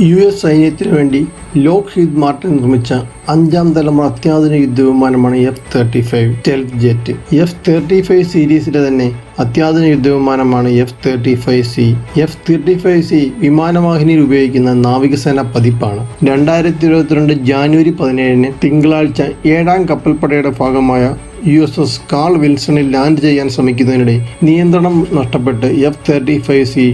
U S സൈന്യത്തിനു വേണ്ടി ലോക്ഹീദ് Martin നിർമ്മിച്ച അഞ്ചാം തലമുറ അത്യാധുനിക യുദ്ധവിമാനമാണ് F thirty five stealth jet F thirty five സീരീസിലെ തന്നെ അത്യാധുനിക യുദ്ധവിമാനമാണ് F thirty five C F thirty five C വിമാനവാഹിനിയിൽ ഉപയോഗിക്കുന്ന നാവികസേന പതിപ്പാണ്. രണ്ടായിരത്തി ഇരുപത്തിരണ്ട് ജാനുവരി പതിനേഴിന് തിങ്കളാഴ്ച ഏഴാം കപ്പൽപ്പടയുടെ ഭാഗമായ യു എസ് എസ് കാൾ വിൽസണിൽ ലാൻഡ് ചെയ്യാൻ ശ്രമിക്കുന്നതിനിടെ നിയന്ത്രണം നഷ്ടപ്പെട്ട് എഫ് തേർട്ടി ഫൈവ് സി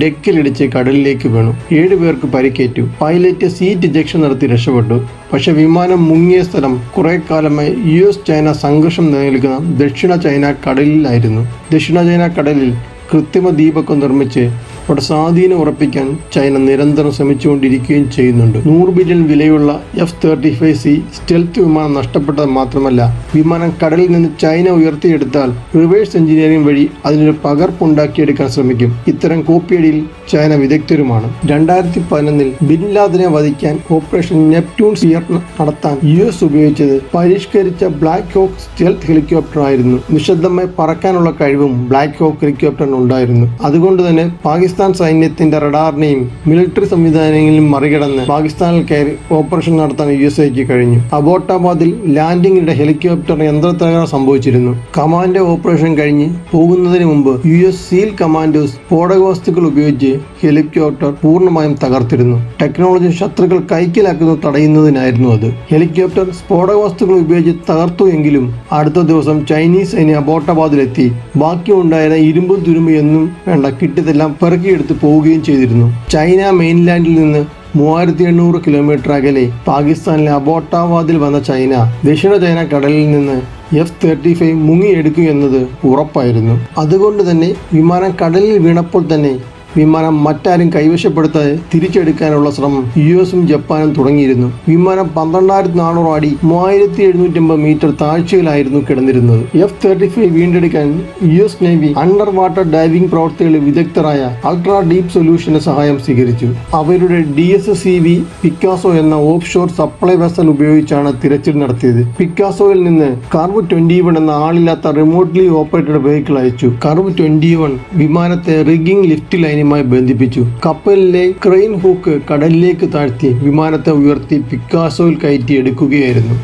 ഡെക്കിലിടിച്ച് കടലിലേക്ക് വീണു. ഏഴുപേർക്ക് പരിക്കേറ്റു. പൈലറ്റ് സീറ്റ് ജക്ഷൻ നടത്തി രക്ഷപ്പെട്ടു. പക്ഷെ വിമാനം മുങ്ങിയ സ്ഥലം കുറെ കാലമായി യു എസ് ചൈന സംഘർഷം നിലനിൽക്കുന്ന ദക്ഷിണ ചൈന കടലിലായിരുന്നു. ദക്ഷിണ ചൈന കടലിൽ കൃത്രിമ ദീപക്കം നിർമ്മിച്ച് അവിടെ സ്വാധീനം ഉറപ്പിക്കാൻ ചൈന നിരന്തരം ശ്രമിച്ചുകൊണ്ടിരിക്കുകയും ചെയ്യുന്നുണ്ട്. നൂറ് ബില്യൺ വിലയുള്ള F thirty five C stealth വിമാനം നഷ്ടപ്പെട്ടത് മാത്രമല്ല വിമാനം കടലിൽ നിന്ന് ചൈന ഉയർത്തിയെടുത്താൽ റിവേഴ്സ് എഞ്ചിനീയറിംഗ് വഴി അതിനൊരു പകർപ്പുണ്ടാക്കിയെടുക്കാൻ ശ്രമിക്കും. ഇത്തരം കോപ്പിയടിയിൽ ചൈന വിദഗ്ധരുമാണ്. രണ്ടായിരത്തി പതിനൊന്നിൽ ബിൻലാദിനെ വധിക്കാൻ ഓപ്പറേഷൻ നെപ്റ്റ്യൂൺ സിയർ നടത്താൻ യു എസ് ഉപയോഗിച്ചത് പരിഷ്കരിച്ച ബ്ലാക്ക് ഹോക്ക് സ്റ്റെൽത്ത് ഹെലികോപ്റ്റർ ആയിരുന്നു നിശബ്ദമായി പറക്കാനുള്ള കഴിവും ബ്ലാക്ക് ഹോക്ക് ഹെലികോപ്റ്ററിന് ഉണ്ടായിരുന്നു. അതുകൊണ്ട് തന്നെ പാകിസ്ഥാൻ സൈന്യത്തിന്റെ റഡാറിനെയും മിലിറ്ററി സംവിധാനങ്ങളെയും മറികടന്ന് പാകിസ്ഥാനിൽ കയറി ഓപ്പറേഷൻ നടത്താൻ യു എസ് എക്ക് കഴിഞ്ഞു. അബോട്ടാബാദിൽ ലാൻഡിങ്ങിനിടെ ഹെലികോപ്റ്ററിന് യന്ത്രത്തകരാർ സംഭവിച്ചിരുന്നു. കമാൻഡോ ഓപ്പറേഷൻ കഴിഞ്ഞ് പോകുന്നതിന് മുമ്പ് യു എസ് സീൽ കമാൻഡോസ് സ്ഫോടക വസ്തുക്കൾ ഉപയോഗിച്ച് ഹെലികോപ്റ്റർ പൂർണമായും തകർത്തിരുന്നു. ടെക്നോളജി ശത്രുക്കൾ കൈക്കലാക്കുന്നത് തടയുന്നതിനായിരുന്നു അത്. ഹെലികോപ്റ്റർ സ്ഫോടക വസ്തുക്കൾ ഉപയോഗിച്ച് തകർത്തു എങ്കിലും അടുത്ത ദിവസം ചൈനീസ് സൈന്യം അബോട്ടാബാദിലെത്തി. ബാക്കിയുണ്ടായ ഇരുമ്പും തുരുമ്പും എന്നും വേണ്ട കിട്ടിയതെല്ലാം പെറുക്കിയെടുത്ത് പോവുകയും ചെയ്തിരുന്നു. ചൈന മെയിൻലാൻഡിൽ നിന്ന് മൂവായിരത്തി എണ്ണൂറ് കിലോമീറ്റർ അകലെ പാകിസ്ഥാനിലെ അബോട്ടാബാദിൽ വന്ന ചൈന ദക്ഷിണ ചൈന കടലിൽ നിന്ന് എഫ് തേർട്ടി ഫൈവ് മുങ്ങിയെടുക്കും എന്നത് ഉറപ്പായിരുന്നു. അതുകൊണ്ട് തന്നെ വിമാനം കടലിൽ വീണപ്പോൾ തന്നെ വിമാനം മറ്റാരും കൈവശപ്പെടുത്താതെ തിരിച്ചെടുക്കാനുള്ള ശ്രമം യു എസും ജപ്പാനും തുടങ്ങിയിരുന്നു. വിമാനം പന്ത്രണ്ടായിരത്തി നാനൂറ് അടി മൂവായിരത്തി എഴുന്നൂറ്റമ്പത് മീറ്റർ താഴ്ചയിലായിരുന്നു കിടന്നിരുന്നത്. എഫ് തേർട്ടി ഫൈവ് വീണ്ടെടുക്കാൻ U S navy underwater diving പ്രവർത്തികളിൽ വിദഗ്ധരായ അൾട്രാ ഡീപ് സൊല്യൂഷന്റെ സഹായം സ്വീകരിച്ചു. അവരുടെ D S C V Picasso എന്ന ഓഫ് ഷോർ സപ്ലൈ വെസൽ ഉപയോഗിച്ചാണ് തിരച്ചിൽ നടത്തിയത്. പിക്കാസോയിൽ നിന്ന് കർവ് ട്വന്റി വൺ എന്ന ആളില്ലാത്ത റിമോട്ട്ലി ഓപ്പറേറ്റഡ് വെഹിക്കിൾ അയച്ചു. കർവ് ട്വന്റി വൺ വിമാനത്തെ റിഗിംഗ് ലിഫ്റ്റ് ലൈനുമായി ബന്ധിപ്പിച്ചു. കപ്പലിലെ ക്രെയിൻ ഹൂക്ക് കടലിലേക്ക് താഴ്ത്തി വിമാനത്തെ ഉയർത്തി പിക്കാസോയിൽ കയറ്റി എടുക്കുകയായിരുന്നു.